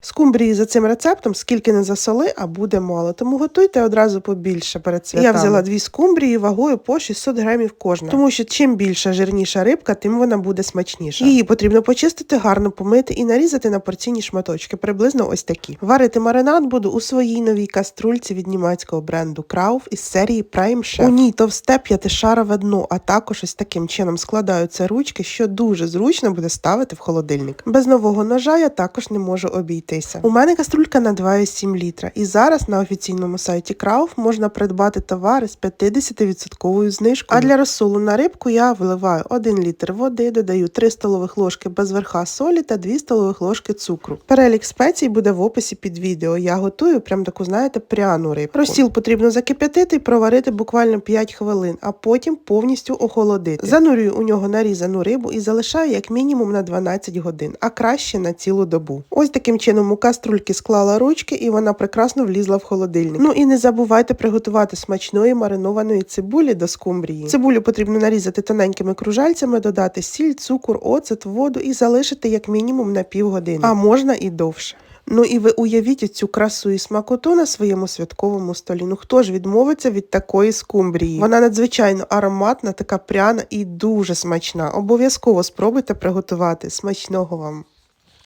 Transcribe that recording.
Скумбрії за цим рецептом скільки не засоли, а буде мало, тому готуйте одразу побільше перед святами. Я взяла дві скумбрії вагою по 600 грамів кожна, тому що чим більша жирніша рибка, тим вона буде смачніша. Її потрібно почистити, гарно помити і нарізати на порційні шматочки, приблизно ось такі. Варити маринад буду у своїй новій каструльці від німецького бренду Крауф із серії Prime Chef. У ній товсте п'ятишарове дно, а також ось таким чином складаються ручки, що дуже зручно буде ставити в холодильник. Без нового ножа я також не можу обійтися. У мене каструлька на 2,7 літра, і зараз на офіційному сайті Крауф можна придбати товари з 50% знижкою. А для розсолу на рибку я вливаю 1 літр води, додаю 3 столових ложки без верха солі та 2 столових ложки цукру. Перелік спецій буде в описі під відео. Я готую прям таку, знаєте, пряну рибку. Розсіл потрібно закип'ятити і проварити буквально 5 хвилин, а потім повністю охолодити. Занурюю у нього нарізану рибу і залишаю як мінімум на 12 годин, а краще на цілу добу. Ось таким чином у каструльки склала ручки і вона прекрасно влізла в холодильник. Ну і не забувайте приготувати смачної маринованої цибулі до скумбрії. Цибулю потрібно нарізати тоненькими кружальцями, додати сіль, цукор, оцет, воду і залишити як мінімум на півгодини, а можна і довше. Ну і ви уявіть цю красу і смакоту на своєму святковому столі. Ну хто ж відмовиться від такої скумбрії? Вона надзвичайно ароматна, така пряна і дуже смачна. Обов'язково спробуйте приготувати. Смачного вам!